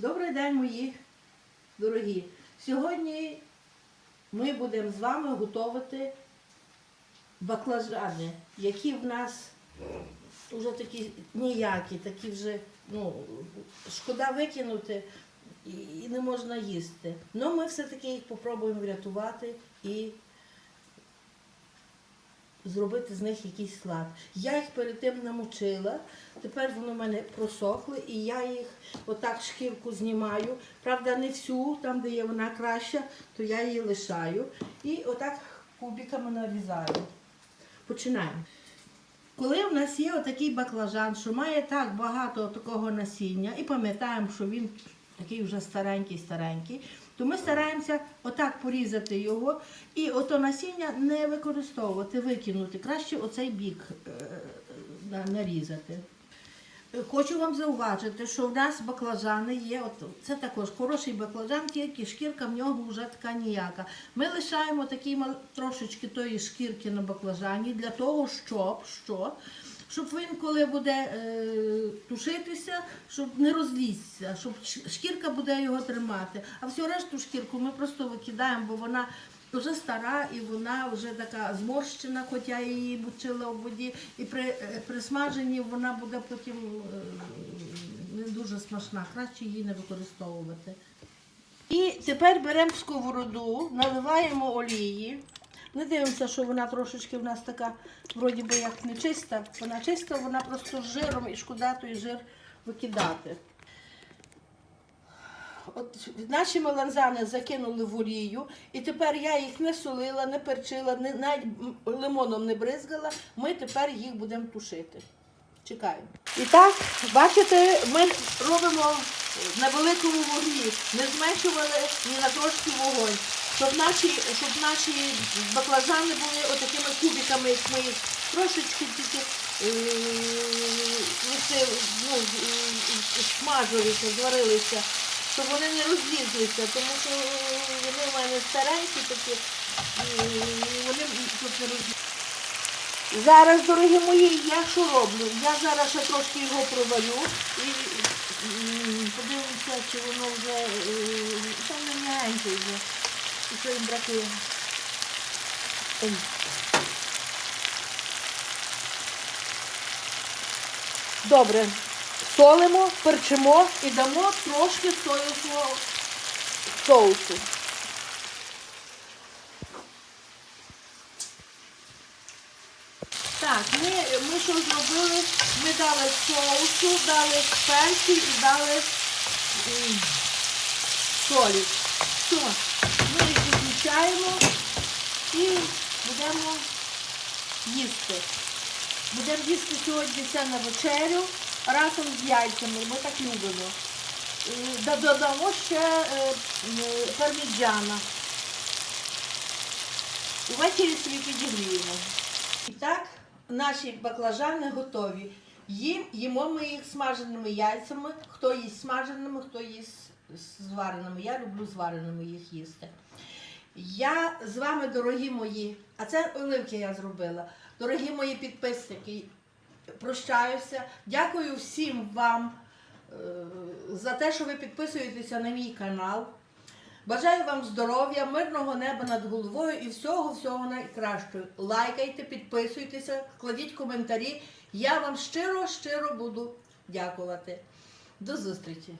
Добрий день, мої дорогі. Сьогодні ми будемо з вами готувати баклажани, які в нас вже такі ніякі, такі вже, ну, шкода викинути і, не можна їсти. Ну ми все-таки їх спробуємо врятувати і зробити з них якийсь слад. Я їх перед тим намочила, тепер вони в мене просохли, і я їх отак шкірку знімаю. Правда, не всю, там, де є вона краща, то я її лишаю. І отак кубиками нарізаю. Починаємо. Коли в нас є отакий баклажан, що має так багато такого насіння, і пам'ятаємо, що він такий вже старенький-старенький, то ми стараємося отак порізати його і ото насіння не використовувати, викинути. Краще оцей бік е, нарізати. Хочу вам зауважити, що в нас баклажани є, от це також хороший баклажан, тільки шкірка в нього вже така ніяка. Ми лишаємо такі трошечки тої шкірки на баклажані для того, щоб що? Щоб він, коли буде е, тушитися, щоб не розлізся, щоб шкірка буде його тримати. А всю решту шкірку ми просто викидаємо, бо вона вже стара і вона вже така зморщена, хоча я її мочила в воді. І при, е, при смаженні вона буде потім е, не дуже смачна. Краще її не використовувати. І тепер беремо сковороду, наливаємо олії. Не дивимося, що вона трошечки в нас така, вроді би як не чиста. Вона чиста, вона просто з жиром і шкода той жир викидати. От наші меланзани закинули в олію, і тепер я їх не солила, не перчила, не, навіть лимоном не бризгала. Ми тепер їх будемо тушити. Чекаємо. І так, бачите, ми робимо на великому вогні, не зменшували ні на трошки вогонь, щоб наші, щоб наші баклажани були отакими кубиками, як ми їх трошечки тільки е, лишили, ну, е, смажилися, зварилися, щоб вони не розлізлися, тому що вони в мене старенькі такі, і вони тут не розлізлися. Зараз, дорогі мої, я що роблю? Я зараз ще трошки його проварю і м, подивлюся, чи воно вже е, там не вже. І що їм бракує. Ой. Добре. Солимо, перчимо і дамо трошки соєвого соусу. Так, ми, ми що зробили? Ми дали соусу, дали перцю і дали солі. Все, ми їх виключаємо і будемо їсти. Будемо їсти сьогодні це на вечерю разом з яйцями. Ми так любимо. Додамо ще е, парміджана. І собі підігріємо. І так, наші баклажани готові. Їм, їмо ми їх смаженими яйцями. Хто їсть смаженими, хто їсть звареними. Я люблю звареними їх їсти. Я з вами, дорогі мої, а це оливки я зробила. Дорогі мої підписники, прощаюся. Дякую всім вам е, за те, що ви підписуєтеся на мій канал. Бажаю вам здоров'я, мирного неба над головою і всього-всього найкращого. Лайкайте, підписуйтеся, кладіть коментарі. Я вам щиро-щиро буду дякувати. До зустрічі!